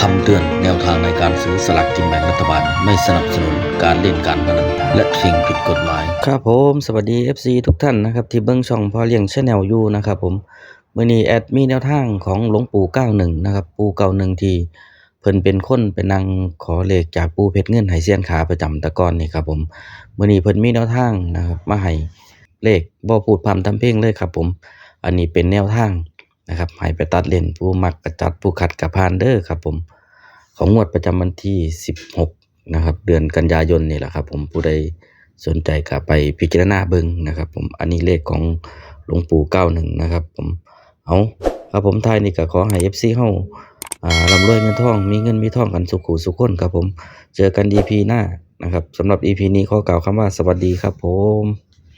คำเตือนแนวทางในการซื้อสลากกินแบ่งรัฐบาล ไม่สนับสนุนการเล่นการพนันและสิ่งผิดกฎหมาย ครับผมสวัสดี FC ทุกท่านนะครับ ที่เบิ้งช่องพอเลี้ยงชาแนลอยู่นะครับผมมื่อนี้แอดมีแนวทางของหลวงปู่91นะครับปู่91ที่เพิ่นเป็นคนไปนั่งขอเลขจากปู่เพชรเงินไหเซียนขาประจำแตะกอนนี่ครับผมมื่อนี้เพิ่นมีแนวทางนะครับมาให้เลขบ่พูดพร่ำทำเพลงเลยครับผม อันนี้เป็นแนวทางนะครับให้ไปตัดเล่นผู้มักกระจัดผู้ขัดกระพานเด้อครับผม ของงวดประจำวันที่ 16 นะครับ เดือนกันยายนนี่แหละครับ ผมผู้ใดสนใจก็ไปพิจารณาเบิ่งนะครับ ผมอันนี้เลขของหลวงปู่91นะครับ ผมเอาครับผมท้ายนี่ก็ขอให้ FC เฮาอ่าร่ำรวยเงินทอง มีเงินมีทองกันสุขุสุขคนครับผมเจอกัน EP หน้านะครับสำหรับ EP นี้ขอกล่าวคำว่าสวัสดีครับผม